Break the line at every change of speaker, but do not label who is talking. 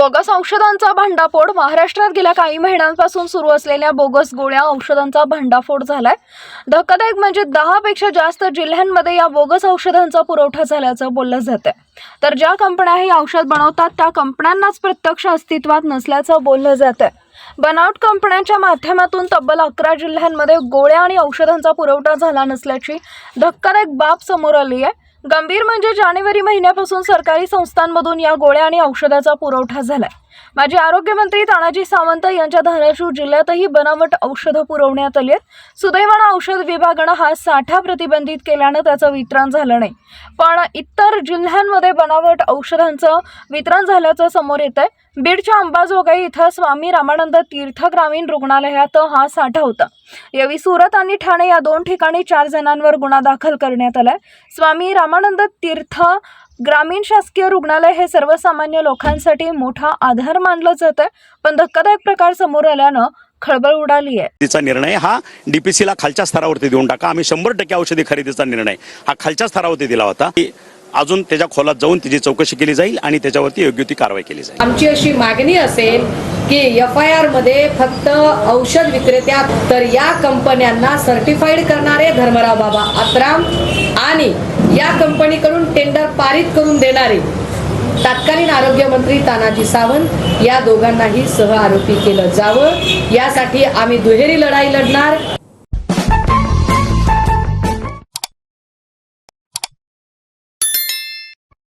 Bogus औषधांचा भांडाफोड महाराष्ट्रात गेल्या काही महिन्यांपासून सुरू असलेल्या बोगस गोळ्या औषधांचा भांडाफोड झालाय. धक्कादायक म्हणजे दहापेक्षा जास्त जिल्ह्यांमध्ये या बोगस औषधांचा पुरवठा झाल्याचं बोललं जातं तर ज्या कंपन्या हे औषध बनवतात त्या कंपन्यांनाच प्रत्यक्ष अस्तित्वात नसल्याचं बोललं जातं बनावट कंपन्यांच्या माध्यमातून तब्बल अकरा जिल्ह्यांमध्ये गोळ्या आणि औषधांचा पुरवठा झाला नसल्याची धक्कादायक बाब समोर आली आहे. गंभीर म्हणजे जानेवारी महिन्यापासून सरकारी संस्थांमधून या गोळ्या आणि औषधाचा पुरवठा झालाय. माजी आरोग्यमंत्री तानाजी सावंत यांच्या धाराशिव जिल्ह्यातही बनावट औषधं पुरवण्यात आली आहेत. सुदैवानं औषध विभागानं हा साठा प्रतिबंधित केल्यानं त्याचं वितरण झालं नाही. पण इतर जिल्ह्यांमध्ये बनावट औषधांचं वितरण झाल्याचं समोर येत आहे बीडच्या अंबाजोगाई इथं स्वामी रामानंद तीर्थ ग्रामीण रुग्णालयात हा साठा होता. यावेळी सुरत आणि ठाणे या दोन ठिकाणी चार जणांवर गुन्हा दाखल करण्यात आलाय. स्वामी रामानंद तीर्थ ग्रामीण शासकीय रुग्णालय हे सर्वसामान्य लोकांसाठी मोठा आधार मानलं जातं पण धक्कादायक प्रकार समोर आल्यानं खळबळ उडाली आहे.
तिचा निर्णय हा डीपीसीला खालच्या स्तरावरती देऊन टाका. आम्ही शंभर टक्के औषधी खरेदीचा निर्णय हा खालच्या स्तरावरती दिला होता. अजून त्याच्या खोलात जाऊन तिची चौकशी केली जाईल आणि त्याच्यावरती योग्य ती कारवाई केली जाईल.
आमची अशी मागणी असेल की एफ आय आरमध्ये फक्त औषध विक्रेत्या तर या कंपन्यांना सर्टिफाईड करणारे धर्मराव बाबा आत्राम आणि या कंपनीकडून टेंडर पारित करून देणारे तत्कालीन आरोग्यमंत्री तानाजी सावंत या दोघांनाही सह आरोपी केलं जावं. यासाठी आम्ही दुहेरी लढाई लढणार.